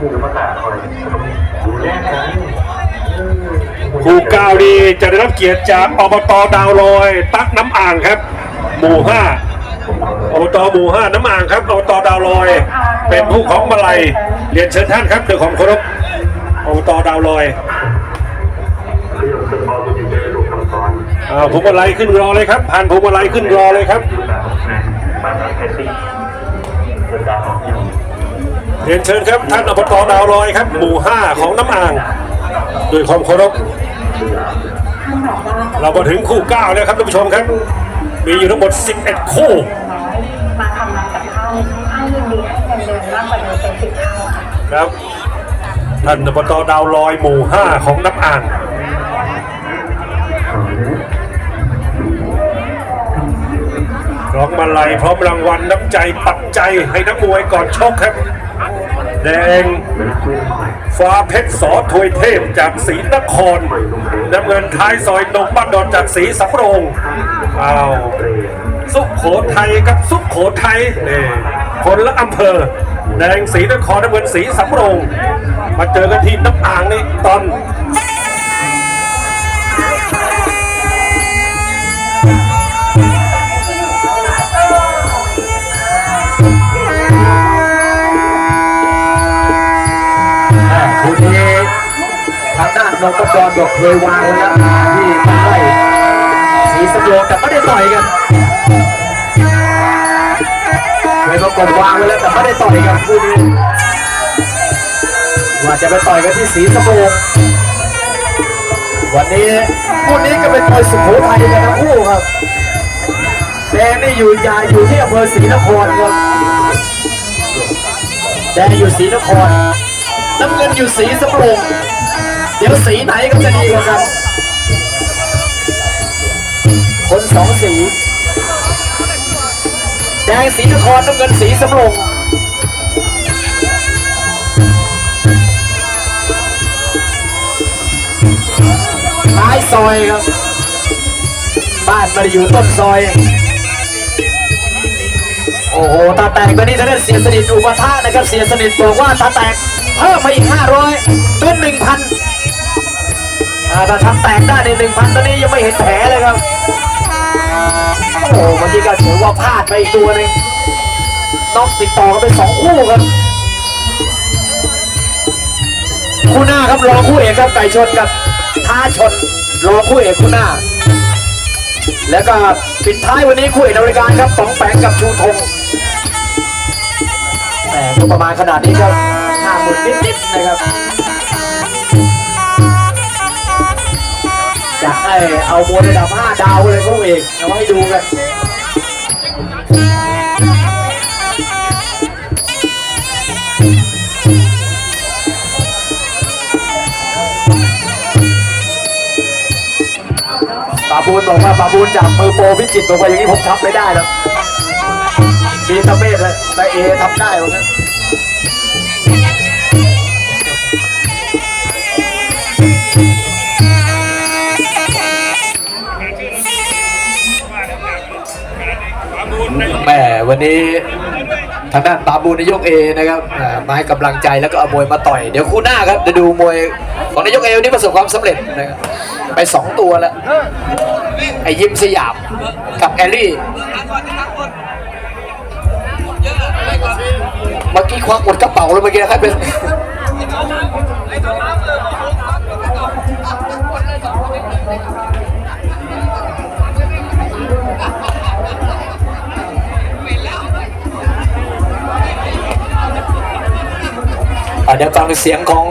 คือประกาศคอยดูแลกันคู่เก้าดีจะได้รับเกียรติจากอบตดาวลอย ตักน้ำอ่างครับ หมู่ห้าอบตหมู่ห้าน้ำอ่างครับอบตดาวลอย เป็นผู้ของมาลัยเรียนเชิญท่านครับด้วยความเคารพอบตดาวลอยอาผมมาลัยขึ้นรอเลยครับผ่านผมมาลัยขึ้นรอเลยครับ เรียนเชิญครับท่านอบตดาวลอยครับ หมู่ห้าของน้ำอ่างด้วยความเคารพเรามาถึงคู่เก้าแล้วครับท่านผู้ชมครับ มีอยู่ทั้งหมด 11 คู่มาทำงานกับท่านท่านยินดีให้เงินเดือนมากกว่าเดิมเป็นสิบเท่าค่ะครับท่านอบตดาวลอยหมู่ห้าของน้ำอ่างร้อมมาลัยพร้อมรางวัลน้ำใจปัจจัยให้นักมวยก่อนชกครับ แดงฟ้าเพชรสอถวยเทพจากศรีนครน้ำเงินท้ายซอยนงบ้านดอนจากศรีสำโรงอ้าวสุขโขทัยกับสุขโขทัยนี่คนละอำเภอ แดงศรีนครน้ำเงินศรีสำโรง มาเจอกันที่น้ำอ่างนี่ตอน นนงกรบอกเคยวางไว้แล้วที่ใต้สีสโรงแต่ไม่ได้ต่อยกันเคยมากดวางไว้แล้วแต่ไม่ได้ต่อยกันคู่นี้ว่าจะไปต่อยกันที่สีสโรงวันนี้คู่นี้ก็เป็นมวยสุโขทัยกันทั้งคู่ครับแดงนี่อยู่ยาอยู่ที่อำเภอศรีนครครับแดงอยู่ศรีนครน้ำเงินอยู่สีสำโรง เดี๋ยวสีไหนก็จะดีกว่ากัน คนสองสี แดงสีนครน้ำเงินสีสำโรงท้ายซอยครับ บ้านไมาอยู่ต้นซอย โอ้โห ตาแตกตอนนี้ท่านเสียสนิทอุปทานะครับ เสียสนิทบอกว่าตาแตกเพิ่มมาอีก500เป็น1,000 อ่าถ้าทำแตกได้ใน1,000ตอนนี้ยังไม่เห็นแผลเลยครับ โอ้เมื่อกี้ก็ถือว่าพลาดไปอีกตัวหนึงน้องติดต่อกันเป็นสองคู่ครับ คู่หน้าครับรองคู่เอกครับไก่ชนกับท้าชนรองคู่เอกคู่หน้า แล้วก็ปิดท้ายวันนี้คู่เอกนรายการครับป๋องแปงกับชูธงแต่ก็ประมาณขนาดนี้ครับห้าหมื่นนิดๆนะครับ อยากให้เอามวยระดับห้าดาวเลยคู่เอกเอาให้ดูกันปาบูนบอกว่าปาบูนจับมือโปรพิจิตรบอกว่าอย่างนี้ผมทำไม่ได้หรอกมีตะเมธเลยแต่เอทำได้วะนั้น แม่วันนี้ทางด้านปาบูนายกเอนะครับมาให้กำลังใจแล้วก็เอามวยมาต่อย เดี๋ยวคู่หน้าครับจะดูมวยของนายกเอวันนี้ประสบความสำเร็จนะครับไปสองตัวแล้วไอ้ยิมสยามกับแอลลี่เมื่อกี้ควักหมดกระเป๋าเลยเมื่อกี้นะครับเป็น อะเดี๋ยวฟังเสียงของ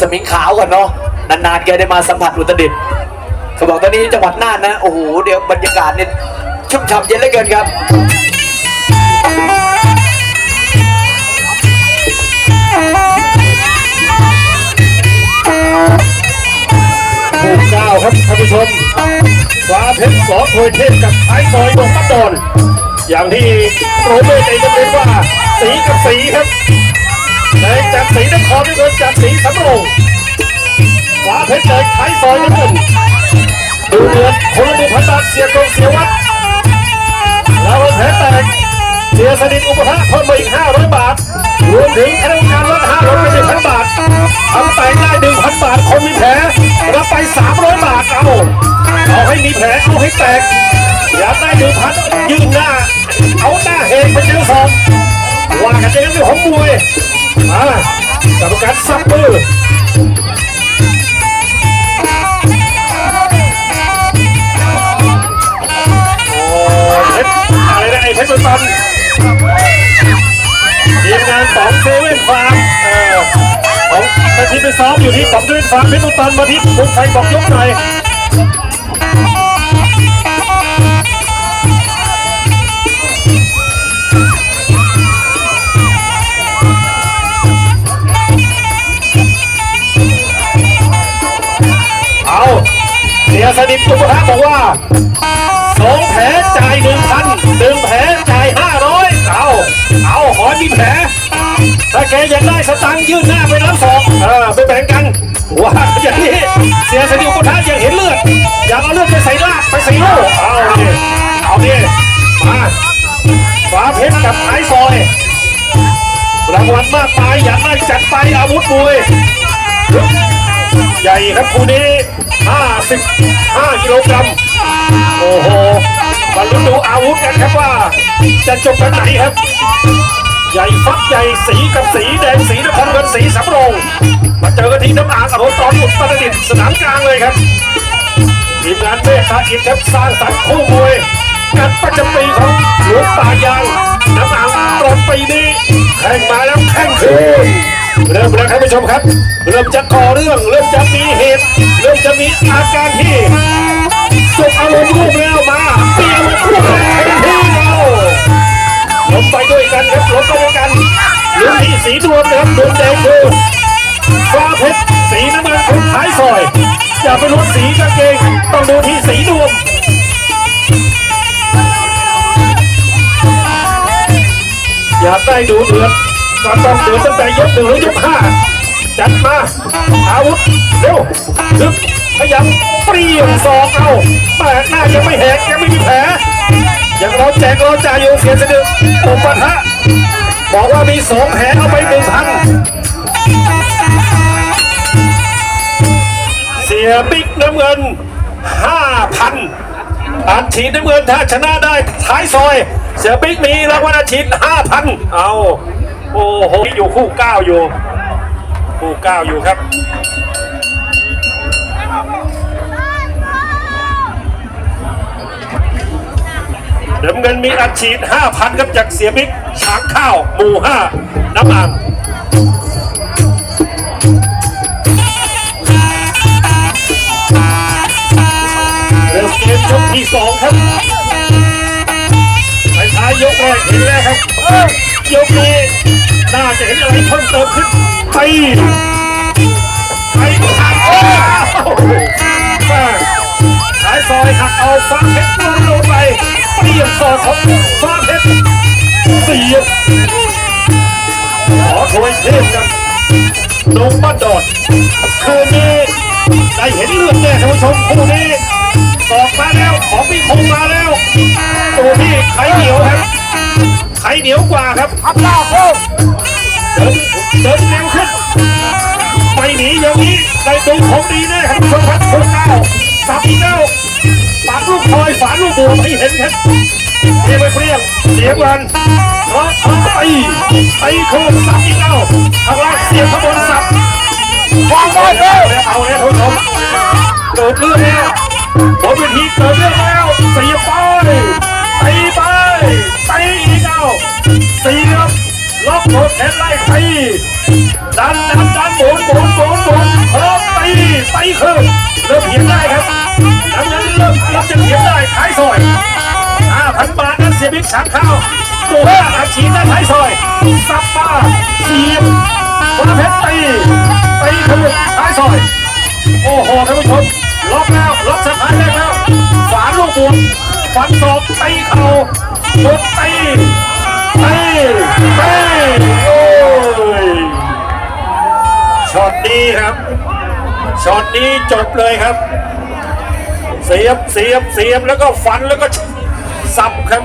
สมิงขาวก่อนเนาะนานๆแกได้มาสัมผัสอุตรดิตถ์เขาบอกตอนนี้จังหวัดน่านนะโอ้โหเดี๋ยวบรรยากาศเนี่ยชุ่มฉ่ำเย็นเหลือเกินครับคู่เก้าครับท่านผู้ชมฟ้าเพชรสอถวยเทพกับท้ายซอยนงบ้านดอนอย่างที่โปรเมทเองก็เรียกว่าสีกับสีครับ เสียตรงเสียวัดแล้วแผลแตกเสียสนิทอุปทานคนไปอีกห้าร้อยบาทรวมถึงคะกรงมการลดห้าร้อยไปหนึ่งพันบาททำแตกได้หนึ่งพันบาทคนมีแผลรับไปสามร้อยบาทเอาเอาให้มีแผลเอาให้แตกอยากได้หนึ่งพันยืนหน้าเอาหน้าเองเป็นเจ้าสองว่ากันอย่างนั้นเของมวยมากรรมการซับมือ ไปที่ไปซ้อมอยู่ที่ของเซเว่นฟาเพชรบุตันมาที่บุกไฟบอกยกหน่อยเอาเสียสนิทจุปะบอกว่าสองแผลจ่ายหนึ่งพันหนึ่งแผลจ่ายห้าร้อยเอาเอาขอมีแผล ถ้าแกอยากได้สตังค์ยื่นหน้าไปรับสองเออไปแบ่งกันว่าอย่างนี้เสียสนิทจุปะอยากเห็นเลือด อยากเอาเลือดไปใส่ลากไปใส่โล่เอาดิเอาดิมาฟ้าเพชรกับท้ายซอยรางวัลมากมายอยากได้จัดไปอาวุธมวยใหญ่ครับคู่นี้ 55 กิโลกรัมโอ้โหมาลุ้นดูอาวุธกันครับว่า จะจบกันไหนครับ ใหญ่ฟักใหญ่สีกับสีแดงสีนครเงินสีสำโรงมาเจอกันที่น้ำอ่างอโรตอนอุตรดิตสนามกลางเลยครับทีมงานเมฆาอินครับสร้างสรรค์คู่มวยกันประจำปีของหลวงป่ายางน้ำอ่างตอนปีนี้แข่งมาแล้วแข่งคืนเริ่มแล้วท่านผู้ชมครับ เริ่มจะก่อเรื่อง เริ่มจะมีเหตุ เริ่มจะมีอาการที่สุกอารมณ์รูปแล้วมาเปลี่ยนมาคู่แข่ง ลงไปด้วยกันครับลงไปด้วยกันลุ้นที่สีดวงนะครับดวงแดงคือฟ้าเพชรสีน้ำเงินคนท้ายซอย อย่าไปลุ้นสีกางเกงต้องดูที่สีดวงอยากได้ดูเดือดก็ต้องเดือดตั้งแต่ยกหนึ่งหรือยกห้าจัดมาอาวุธเร็วดึกพยายามเปรี้ยงศอกเอาแปะหน้ายังไม่แหกยังไม่ เราแจกเราจ่ายอยู่เสียสะดึกโอปะทะบอกว่ามีสองแผลเอาไปหนึ่งพันเสียบิ๊กน้ำเงินห้าพันอัดฉีดน้ำเงินถ้าชนะได้ท้ายซอย เสียบิ๊กมีรางวัลอัดฉีดห้าพันเอาโอ้โหอยู่คู่เก้าอยู่ คู่เก้าอยู่ครับ น้ำเงินมีอัดฉีดห้าพันครับจากเสียบิ๊กช้างข้าวหมู่ห้าน้ำอ่างเริ่มเกมยกที่สองครับไปท้ายยกแรกเห็นแล้วครับยกนี้น่าจะเห็นอะไรเพิ่มเติมขึ้นไปไปหักโอ้โหท้ายซอยหักเอาฟ้าเพชรลงลงไป เปรี้ยงซอกของฟ้าเพชรเสียบขอถวยเทพกับนงบ้านดอดคืนนี้ได้เห็นเลือดแน่ท่านผู้ชมคู่นี้ตอกมาแล้วของมีคงมาแล้วตัวที่ไข่เหนียวครับไข่เหนียวกว่าครับทับหน้าโค้เดินเดินเร็วขึ้นไม่หนีอย่างนี้ได้ดูของดีแน่ครับผู้ชมครับโคงเก้าสับอีกแล้ว ปากลูกคอยฝาลูกบัวไม่เห็นครับเรียกไปเปรี้ยงเสียงวันเพราะเขาไปไปโค้งสับอีกแล้วข้างล่างเสียงขบวนสับวางบอลแล้วเอาแล้วท่านเกิดเรื่องแล้วบนเวทีเกิดเรื่องแล้วเสียบไปตีไปตีอีกเอาเสียบล็อกโดแขนไล่ตีดันดันดันหมุนหมุนหมุนหมุน พร้อมตีตีขึ้นเริ่มเขียนได้ครับน้ำเงินเริ่มเริ่มจะเขียนได้ท้ายซอยห้าพันบาทนั้นเสียบิ๊กสามข้าวตัวห้าอาชีพได้ท้ายซอยสับมาเสียบคนละเพชรตีตีขึ้นท้ายซอย โอ้โหท่านผู้ชมล็อกแล้วล็อกสะพานแรกแล้วฝาลูกบวกฟันศอกตีเข่าตบตีตีตีโอ้ยช็อตนี้ครับ ช็อตนี้จบเลยครับ เสียบเสียบเสียบแล้วก็ฟันแล้วก็สับครับ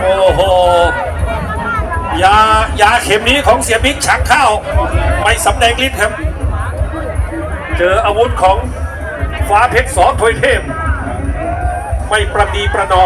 โอ้โหยายาเข็มนี้ของเสียบิ๊กฉักข้าวไม่สำแดงฤทธิ์ครับ เจออาวุธของฟ้าเพชรสอถวยเทพ ไม่ประนีประนอม